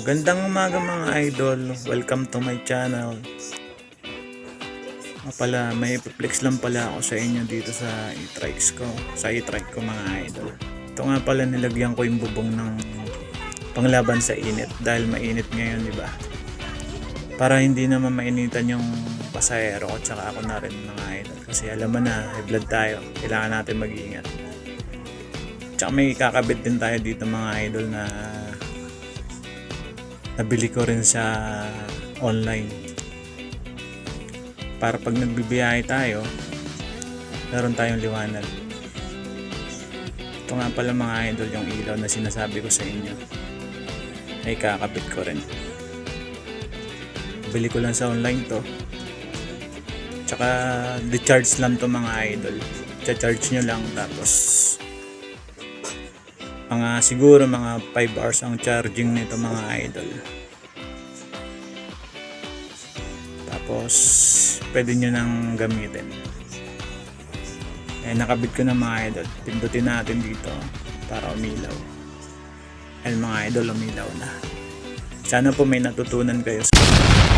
Magandang umaga mga idol. Welcome to my channel. Nga pala, may flex lang pala ako sa inyo dito sa e-trikes ko. Sa e-trike ko mga idol. Ito nga pala nilagyan ko yung bubong ng panglaban sa init dahil mainit ngayon, di ba? Para hindi naman mainitan yung pasahero ko tsaka ako na rin mga idol. Kasi alam mo na, high blood tayo. Kailangan natin mag-iingat. Tsaka may kakabit din tayo dito mga idol na nabili ko rin sa online. Para pag nagbibiyahe tayo, meron tayong liwanag. Ito nga pala mga idol yung ilaw na sinasabi ko sa inyo. Ay kakabit ko rin. Bili ko lang sa online to. Tsaka decharge lang to mga idol. Cha-charge nyo lang tapos mga siguro mga 5 hours ang charging nito mga idol. Tapos pwede nyo nang gamitin. Eh nakabit ko na mga idol. Pindutin natin dito para umilaw. Ayun mga idol umilaw na. Sana po may natutunan kayo sa